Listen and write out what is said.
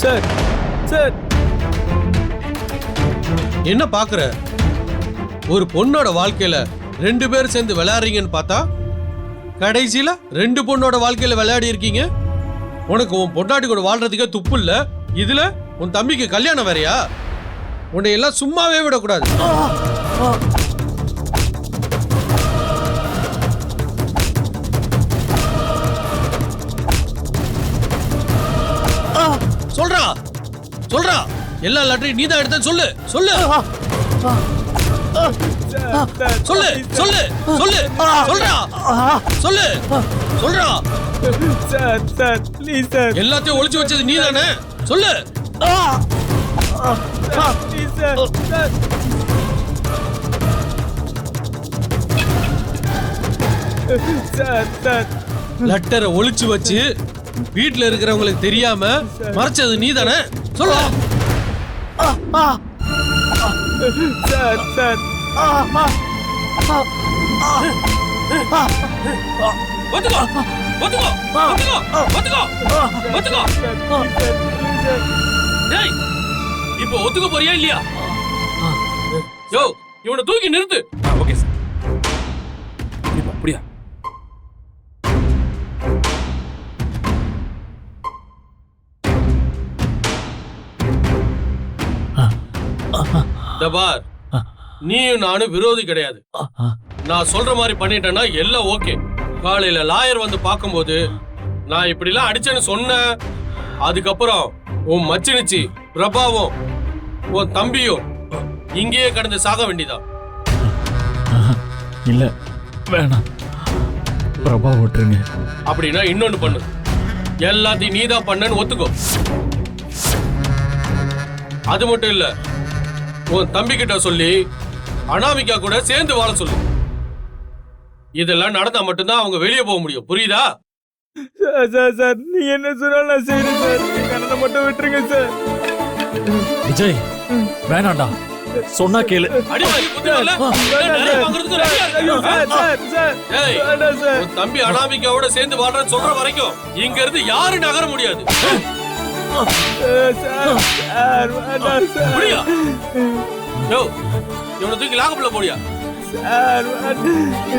Sir sir. என்ன பாக்குற ஒரு பொண்ணோட வாழ்க்கையில ரெண்டு பேரும் சேர்ந்து விளையாடுறீங்கன்னு பார்த்தா கடைசியில ரெண்டு பொண்ணோட வாழ்க்கையில விளையாடி இருக்கீங்க. உனக்கு உன் பொண்டாட்டி கூட வாழ்றதுக்கே துப்பு இல்ல. இதுல உன் தம்பிக்கு கல்யாணம் வேறயா? உன்னை எல்லாம் சும்மாவே விடக்கூடாது. சொல்றா. எல்லா லெட்டரையும் நீ தான் எடுத்த சொல்லு. சொல்லு சொல்லு சொல்லு சொல்லு. சொல்றா சொல்லு சொல்றா. சார் சார் ப்ளீஸ் சார் எல்லாத்தையும் ஒளிச்சு வச்சது நீ தானே சொல்லு. Please sir sir sir sir லெட்டரை ஒளிச்சு வச்சு வீட்ல இருக்கிறவங்களுக்கு தெரியாம மறைச்சது நீ தானே சொல்லு. சார் சார் ஒத்துக்கோ ஒத்துக்கோ ஒத்துக்கோ ஒத்துக்கோ ஒத்துக்கோ. டேய் இப்போ ஒத்துக்க போறியா இல்லையா? யோ இவனை தூக்கி நிறுத்து. Okay sir. அப்படியா? அப்படியா இந்த பார் நீயும் நானும் விரோதி கிடையாது. நான் சொல்ற மாதிரி பண்ணிட்டேன்னா எல்லாம் ஓகே. காலையில லாயர் வந்து பார்க்கும்போது நான் இப்படிலாம் அடிச்சேன்னு சொன்னேன். அதுக்கப்புறம் உன் மச்சினிச்சி பிரபாவும் உன் தம்பியும் இங்கேயே கடந்து சாக வேண்டியதான் இல்ல வேணாம். பிரபா விட்டுருங்க அப்படின்னா இன்னொன்னு பண்ணு. எல்லாத்தையும் நீதான் பண்ணன்னு ஒத்துக்கோ. அது மட்டும் இல்ல உன் தம்பி கிட்ட சொல்லி அனாமிகா கூட சேர்ந்து வாழ சொல்லு. இதெல்லாம் நடந்தா மட்டும்தான் அவங்க வெளியே போக முடியும். புரியுதா? சார் சார் சார் நீ என்ன சொன்னாலும் நான் செய்யறேன் சார். கண்ணனை மட்டும் விட்டுருங்க சார். விஜய் வேணாம்டா சொன்னா கேளு. தம்பி அனாமிகாவோட சேர்ந்து வாழ்றேன்னு சொல்ற வரைக்கும் இங்க இருந்து யாரும் நகர முடியாது. முடியா யோ இவனை தூக்கி லாகப்புல போடியா சார் வேண்டாம்